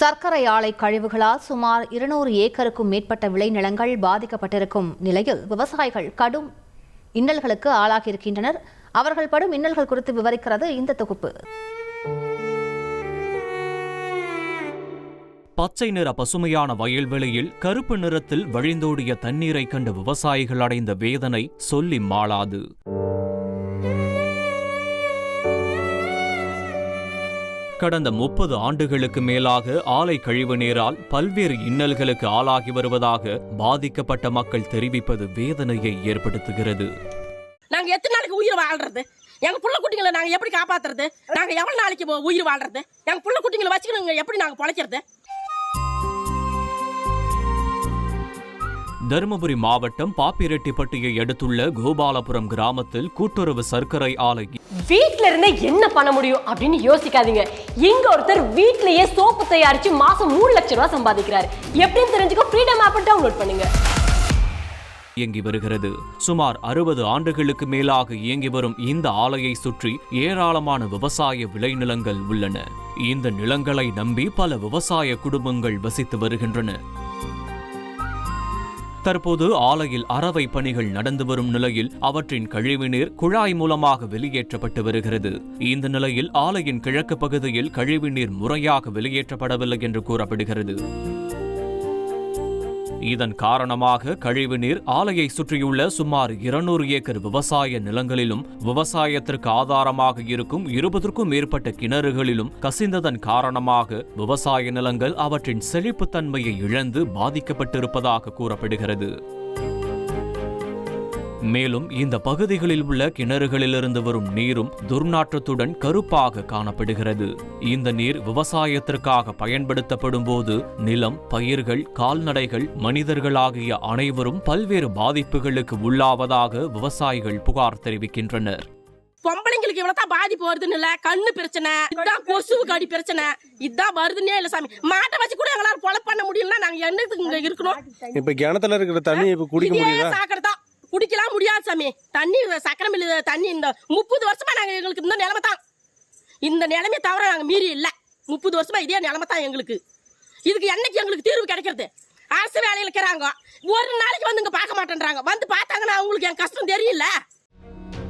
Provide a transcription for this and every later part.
சர்க்கரை ஆலை கழிவுகளால் சுமார் இருநூறு ஏக்கருக்கும் மேற்பட்ட விளைநிலங்கள் பாதிக்கப்பட்டிருக்கும் நிலையில் விவசாயிகள் கடும் இன்னல்களுக்கு ஆளாகியிருக்கின்றனர். அவர்கள் படும் இன்னல்கள் குறித்து விவரிக்கிறது இந்த தொகுப்பு. பச்சை நிற பசுமையான வயல்வெளியில் கருப்பு நிறத்தில் வழிந்தோடிய தண்ணீரை கண்ட விவசாயிகள் அடைந்த வேதனை சொல்லி மாளாது. கடந்த முப்பது ஆண்டுகளுக்கு மேலாக ஆலை கழிவு நீரால் பல்வேறு இன்னல்களுக்கு ஆளாகி வருவதாக பாதிக்கப்பட்ட மக்கள் தெரிவிப்பது வேதனையை ஏற்படுத்துகிறது. நாங்க எத்தனை நாளைக்கு உயிர் வாழ்றது? எங்க புள்ள குட்டிங்களை நாங்க எப்படி காப்பாத்துறது? நாங்க எவ்வளவு நாளைக்கு உயிர் வாழ்றது? எங்க புள்ள குட்டிங்களை வச்சுக்கணுங்க எப்படி நாங்க பொழைக்கிறது? தருமபுரி மாவட்டம் பாப்பிரெட்டிப்பட்டியை அடுத்துள்ள கோபாலபுரம் கிராமத்தில் கூட்டுறவு சர்க்கரை ஆலை வீட்டில் இருந்தே என்ன பண்ண முடியும் அப்படின்னு யோசிக்காதீங்க. இங்க ஒருத்தர் வீட்லயே சோப்பு தயாரிச்சு மாசம் மூணு லட்சம் ரூபாய் சம்பாதிக்கிறாரு. எப்படின்னு தெரிஞ்சுக்க ஃப்ரீடம் ஆப் டவுன்லோட் பண்ணுங்க. இயங்கி வருகிறது. சுமார் அறுபது ஆண்டுகளுக்கு மேலாக இயங்கி வரும் இந்த ஆலையை சுற்றி ஏராளமான விவசாய விளைநிலங்கள் உள்ளன. இந்த நிலங்களை நம்பி பல விவசாய குடும்பங்கள் வசித்து வருகின்றன. தற்போது ஆலையில் அறவை பணிகள் நடந்து வரும் நிலையில் அவற்றின் கழிவுநீர் குழாய் மூலமாக வெளியேற்றப்பட்டு வருகிறது. இந்த நிலையில் ஆலையின் கிழக்கு பகுதியில் கழிவுநீர் முறையாக வெளியேற்றப்படவில்லை என்று கூறப்படுகிறது. இதன் காரணமாக கழிவுநீர் ஆலையை சுற்றியுள்ள சுமார் இருநூறு ஏக்கர் விவசாய நிலங்களிலும் விவசாயத்திற்கு ஆதாரமாக இருக்கும் இருபதற்கும் மேற்பட்ட கிணறுகளிலும் கசிந்ததன் காரணமாக விவசாய நிலங்கள் அவற்றின் செழிப்புத்தன்மையை இழந்து பாதிக்கப்பட்டிருப்பதாக கூறப்படுகிறது. மேலும் இந்த பகுதிகளில் உள்ள கிணறுகளிலிருந்து வரும் நீரும் துர்நாற்றத்துடன் கருப்பாக காணப்படுகிறது. இந்த நீர் விவசாயத்திற்காக பயன்படுத்தப்படும் போது நிலம் பயிர்கள் கால்நடைகள் மனிதர்கள் ஆகிய அனைவரும் பல்வேறு பாதிப்புகளுக்கு உள்ளாவதாக விவசாயிகள் புகார் தெரிவிக்கின்றனர். பொம்பளைங்களுக்கு இவ்வளவுதான் பாதிப்பு வருதுன்னு இல்ல? கண்ணு பிரச்சனை இதான் கொசுவு கடி பிரச்சனை. இதான் வருதுன்னே இல்ல சாமி. மாட்டை வச்சு கூட எங்களால பொழப்பு பண்ண முடியலன்னா நாங்க என்னத்துக்கு இங்க இருக்கணும்? இப்ப கிணத்துல இருக்கிற தண்ணி இப்ப குடிக்க இதே முடியுதா? சாக்கடை குடிக்கலாம் முடியாது சாமி. தண்ணி சக்கரம் இல்லை தண்ணி இந்த முப்பது வருஷமா நாங்கள் எங்களுக்கு இந்த நிலைமை தான். இந்த நிலைமையை தவிர நாங்கள் மீறி இல்லை. முப்பது வருஷமா இதே நிலைமை தான் எங்களுக்கு. இதுக்கு என்னைக்கு எங்களுக்கு தீர்வு கிடைக்கிறது? அரசு வேலையில் இருக்கிறாங்க. ஒரு நாளைக்கு வந்து இங்கே பார்க்க மாட்டேன்றாங்க. வந்து பார்த்தாங்கன்னா அவங்களுக்கு என் கஷ்டம் தெரியல.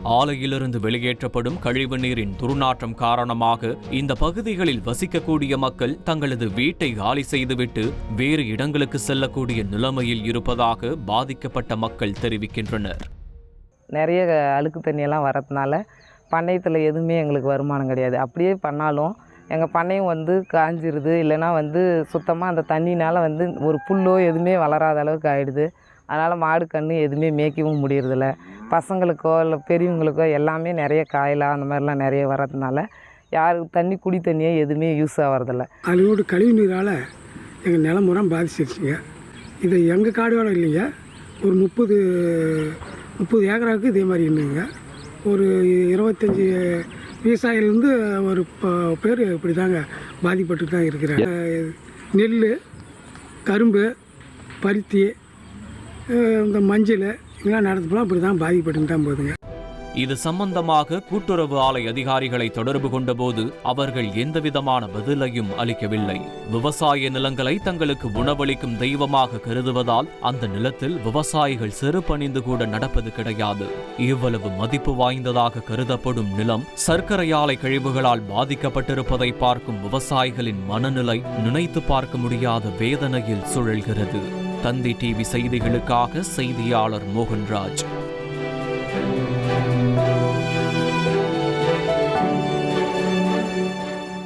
ஆலையிலிருந்து வெளியேற்றப்படும் கழிவு நீரின் துர்நாற்றம் காரணமாக இந்த பகுதிகளில் வசிக்கக்கூடிய மக்கள் தங்களது வீட்டை காலி செய்துவிட்டு வேறு இடங்களுக்கு செல்லக்கூடிய நிலைமையில் இருப்பதாக பாதிக்கப்பட்ட மக்கள் தெரிவிக்கின்றனர். நிறைய அழுக்கு தண்ணியெல்லாம் வரதுனால பண்ணையத்தில் எதுவுமே எங்களுக்கு வருமானம் கிடையாது. அப்படியே பண்ணாலும் எங்கள் பண்ணையம் வந்து காஞ்சிருது. இல்லைன்னா வந்து சுத்தமாக அந்த தண்ணினால் வந்து ஒரு புல்லோ எதுவுமே வளராத அளவுக்கு ஆகிடுது அதனால் மாடு கன்று எதுவுமே மேய்க்கவும் முடியறதில்ல. பசங்களுக்கோ இல்லை பெரியவங்களுக்கோ எல்லாமே நிறைய காயலாக அந்த மாதிரிலாம் நிறைய வர்றதுனால யாருக்கு தண்ணி குடி தண்ணியோ எதுவுமே யூஸ் ஆகிறதில்ல அதோட கழிவு நீரால் எங்கள் நிலமுறம் பாதிச்சிருச்சுங்க. இது எங்கள் காடுகளும் இல்லைங்க. ஒரு முப்பது முப்பது ஏக்கராவுக்கு இதே மாதிரி இருந்துங்க ஒரு இருபத்தஞ்சி விவசாயிலேருந்து ஒரு ப- பேர் இப்படி தாங்க பாதிப்பட்டு தான் இருக்கிறாங்க. நெல் கரும்பு பருத்தி இந்த மஞ்சள் இதெல்லாம் நடத்துப்போலாம் இப்படி தான் பாதிப்பட்டு தான் போகுதுங்க. இது சம்பந்தமாக கூட்டுறவு ஆலை அதிகாரிகளை தொடர்பு கொண்டபோது அவர்கள் எந்தவிதமான பதிலையும் அளிக்கவில்லை. விவசாய நிலங்களை தங்களுக்கு உணவளிக்கும் தெய்வமாக கருதுவதால் அந்த நிலத்தில் விவசாயிகள் செருப்பணிந்து கூட நடப்பது கிடையாது. இவ்வளவு மதிப்பு வாய்ந்ததாக கருதப்படும் நிலம் சர்க்கரை ஆலை கழிவுகளால் பாதிக்கப்பட்டிருப்பதை பார்க்கும் விவசாயிகளின் மனநிலை நினைத்து பார்க்க முடியாத வேதனையில் சுழல்கிறது. தந்தி டிவி செய்திகளுக்காக செய்தியாளர் மோகன்ராஜ்.